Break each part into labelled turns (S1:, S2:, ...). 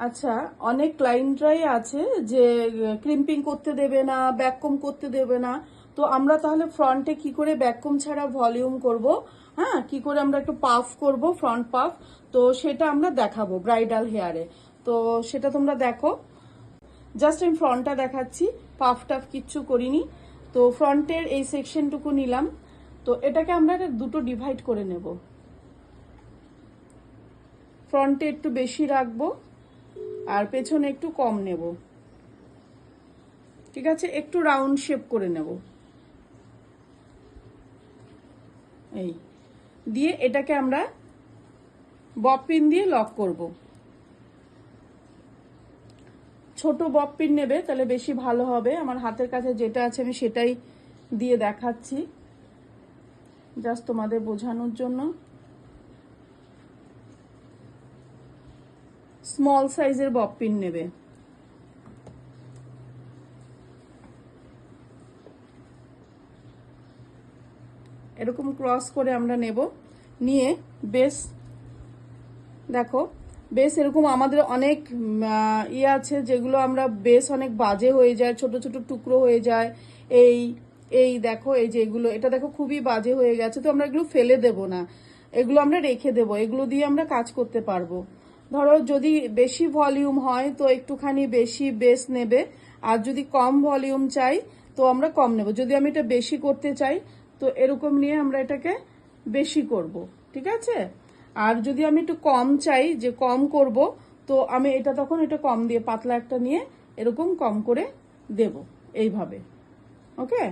S1: আচ্ছা অনেক ক্লায়েন্টরাই আছে যে ক্রিম্পিং করতে দেবে না ব্যাককম করতে দেবে না। তো আমরা তাহলে ফ্রন্টে কি করে ব্যাককম ছাড়া ভলিউম করব? হ্যাঁ কি করে আমরা একটু পাফ করব ফ্রন্ট পাফ তো সেটা আমরা দেখাবো ব্রাইডাল হেয়ারে তো সেটা তোমরা দেখো। জাস্ট আমি ফ্রন্টটা দেখাচ্ছি পাফ টাফ কিচ্ছু করিনি। তো ফ্রন্টের এই সেকশনটুকু নিলাম। তো এটাকে আমরা দুটো ডিভাইড করে নেব। ফ্রন্টে একটু বেশি রাখব। আর পেছনে একটু কম নেব। ঠিক আছে? একটু রাউন্ড শেপ করে নেব। এই। দিয়ে এটাকে আমরা বব পিন দিয়ে লক করব। ছোট বব পিন নেবে, তাহলে বেশি ভালো হবে। আমার হাতের কাছে যেটা আছে আমি সেটাই দিয়ে দেখাচ্ছি। জাস্ট তোমাদের বোঝানোর জন্য। স্মল সাইজের বব পিন নেবে। এরকম ক্রস করে আমরা নেব। নিয়ে বেশ, দেখো, বেশ এরকম আমাদের অনেক ইয়ে আছে যেগুলো আমরা বেশ অনেক বাজে হয়ে যায়, ছোট ছোট টুকরো হয়ে যায়। এই এই দেখো, এই যে এগুলো, এটা দেখো খুবই বাজে হয়ে গেছে, তো আমরা এগুলো ফেলে দেব না। এগুলো আমরা রেখে দেব, এগুলো দিয়ে আমরা কাজ করতে পারব। ধরো যদি বেশি ভলিউম হয়, তো একটুখানি বেশি বেস নেবে। আর যদি কম ভলিউম চাই, তো আমরা কম নেব। যদি আমি এটা বেশি করতে চাই, তো এরকম নিয়ে আমরা এটাকে বেশি করব, ঠিক আছে? আর যদি আমি একটু কম চাই, যে কম করব, তো আমি এটা তখন এটা কম দিয়ে পাতলা একটা নিয়ে এরকম কম করে দেব, এইভাবে। ওকে?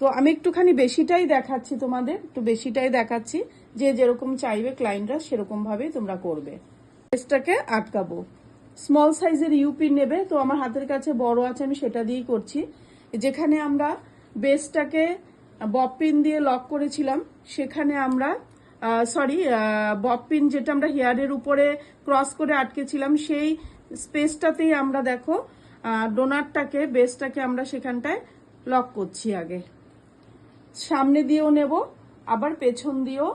S1: তো আমি একটুখানি বেশিটাই দেখাচ্ছি তোমাদের, একটু বেশিটাই দেখাচ্ছি। যে যেরকম চাইবে ক্লায়েন্টরা সেরকমভাবেই তোমরা করবে। বেসটাকে আটকাবো। স্মল সাইজের ইউপি নেবে, তো আমার হাতের কাছে বড় আছে, আমি সেটা দিয়েই করছি। যেখানে আমরা বেসটাকে বব পিন দিয়ে লক করেছিলাম, সেখানে আমরা সরি বব পিন যেটা আমরা হেয়ারের উপরে ক্রস করে আটকেছিলাম, সেই স্পেসটাতেই আমরা দেখো ডোনারটাকে বেসটাকে আমরা সেখানটায় লক করছি আগে। সামনে দিয়েও নেব, আবার পেছন দিয়েও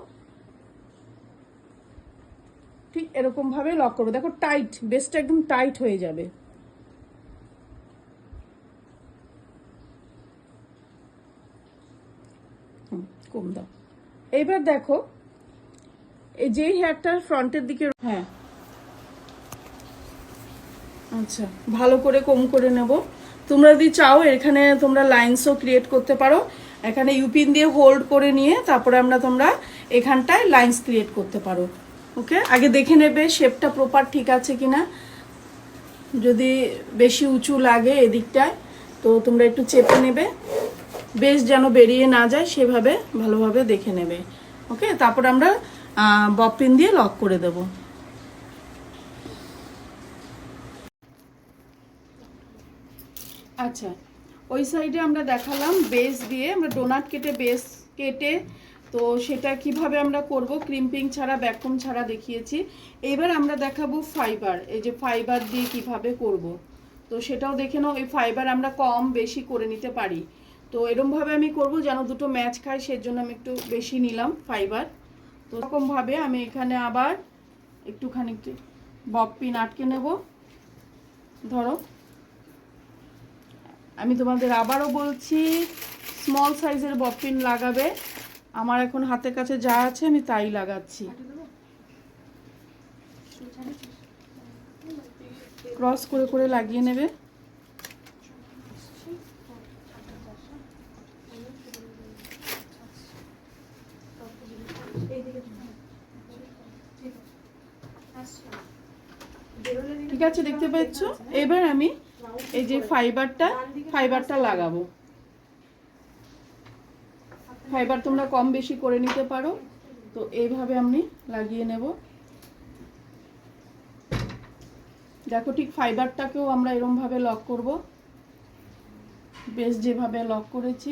S1: ঠিক এরকম ভাবে লক করব। দেখো টাইট বেসটা একদম টাইট হয়ে যাবে। কম দাও। দেখো, এই যে হেয়ারটার ফ্রন্টের দিকে হ্যাঁ। আচ্ছা ভালো করে কম করে নেব। তোমরা যদি চাও, এখানে তোমরা লাইন্সও ক্রিয়েট করতে পারো। এখানে ইউপিন দিয়ে হোল্ড করে নিয়ে তারপরে আমরা তোমরা এখানটায় লাইন্স ক্রিয়েট করতে পারো। ওকে? আগে দেখে নেবে শেপটা প্রপার ঠিক আছে কিনা। যদি বেশি উঁচু লাগে এদিকটায়, তো তোমরা একটু চেপে নেবে। বেশ যেন বেরিয়ে না যায়, সেভাবে ভালোভাবে দেখে নেবে। ওকে? তারপর আমরা বপিন দিয়ে লক করে দেবো। আচ্ছা ওই সাইডে আমরা দেখালাম বেস দিয়ে, আমরা ডোনাট কেটে বেস কেটে তো সেটা কীভাবে আমরা করব? ক্রিম্পিং ছাড়া ব্যাকম ছাড়া দেখিয়েছি। এবার আমরা দেখাবো ফাইবার এই যে ফাইবার দিয়ে কীভাবে করব। তো সেটাও দেখে নাও, এই ফাইবার আমরা কম বেশি করে নিতে পারি। তো এরমভাবে আমি করব যেন দুটো ম্যাচ খায়, সেজন্য আমি একটু বেশি নিলাম ফাইবার তো এরকমভাবে আমি এখানে আবার একটুখানি একটু বব পিন আটকে নেব। ধরো। আমি তোমাদের আবারও বলছি স্মল সাইজের বপিন লাগাবে। আমার এখন হাতের কাছে যা আছে আমি তাই লাগাচ্ছি। ক্রস করে করে লাগিয়ে নেবে। ঠিক আছে, দেখতে পাচ্ছ? এবার আমি এই যে ফাইবারটা ফাইবারটা লাগাবো। ফাইবার তোমরা কম বেশি করে নিতে পারো। তো এইভাবে আমি লাগিয়ে নেব। দেখো ঠিক ফাইবারটাকেও আমরা এরমভাবে লক করব। বেশ যেভাবে লক করেছি।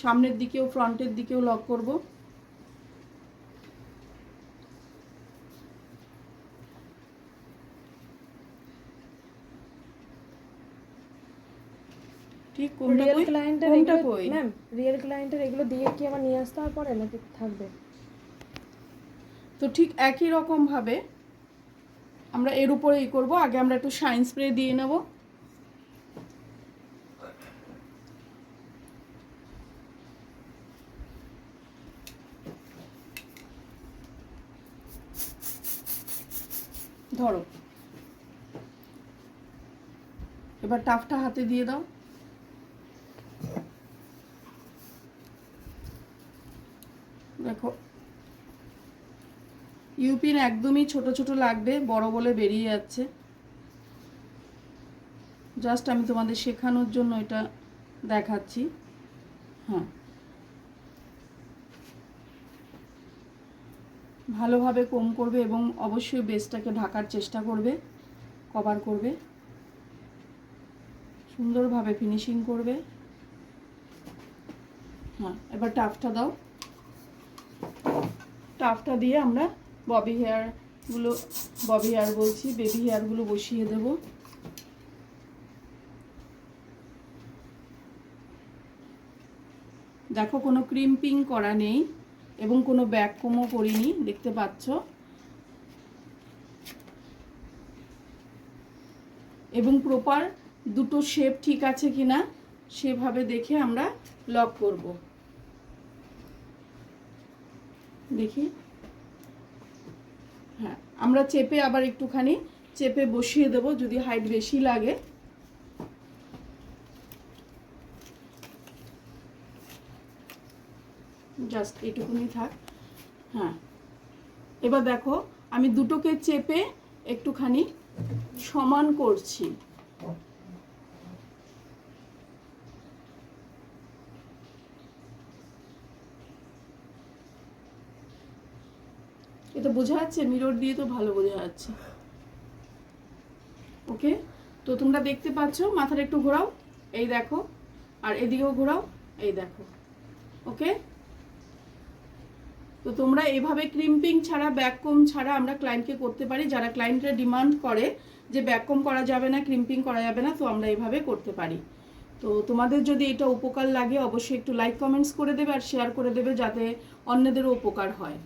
S1: সামনের দিকেও, ফ্রন্টের দিকেও লক করব। কি কোনটা কই?
S2: ক্লায়েন্টের
S1: কোনটা কই?
S2: ম্যাম রিয়েল ক্লায়েন্টের এগুলো দিয়ে কি আবার নিয়ে আসতে হবে পরে নাকি থাকবে?
S1: তো ঠিক একই রকম ভাবে আমরা এর উপরে ই করব। আগে আমরা একটু শাইন স্প্রে দিয়ে নেব। ধরো। এবার টাফটা হাতে দিয়ে দাও। দেখো। ইউপিন একদমই ছোট ছোট লাগবে, বড় বলে বেরিয়ে যাচ্ছে। জাস্ট আমি তোমাদের শেখানোর জন্য এটা দেখাচ্ছি। হ্যাঁ। ভালোভাবে কম করবে এবং অবশ্যই বেসটাকে ঢাকার চেষ্টা করবে, কভার করবে। সুন্দরভাবে ফিনিশিং করবে। হ্যাঁ এবার টাফটা দাও। টাফটা দিয়ে আমরা ববি হেয়ারগুলো ববি হেয়ার বলছি, বেবি হেয়ারগুলো বসিয়ে দেব। দেখো কোনো ক্রিম্পিং করা নেই এবং কোনো ব্যাক কমও করিনি, দেখতে পাচ্ছ? এবং প্রপার দুটো শেপ ঠিক আছে কিনা, সেভাবে দেখে আমরা লক করব। দেখি। হ্যাঁ আমরা চেপে আবার একটুখানি চেপে বসিয়ে দেব যদি হাইট বেশি লাগে। জাস্ট এইটুকুনি থাক। হ্যাঁ এবার দেখো, আমি দুটোকে চেপে একটুখানি সমান করছি। এটা বোঝা যাচ্ছে মিরর দিয়ে তো ভালো বোঝা যাচ্ছে। ওকে তো তোমরা দেখতে পাচ্ছ, মাথাটা একটু ঘোরাও, এই দেখো, আর এদিকেও ঘোরাও, এই দেখো। ওকে তো তোমরা এভাবে ক্রিম্পিং ছাড়া ব্যাককম ছাড়া আমরা ক্লায়েন্টকে করতে পারি, যারা ক্লায়েন্টরা ডিমান্ড করে যে ব্যাককম করা যাবে না ক্রিম্পিং করা যাবে না, তো আমরা এভাবে করতে পারি। তো তোমাদের যদি এটা উপকার লাগে, অবশ্যই একটু লাইক কমেন্টস করে দেবে আর শেয়ার করে দেবে, যাতে অন্যদেরও উপকার হয়।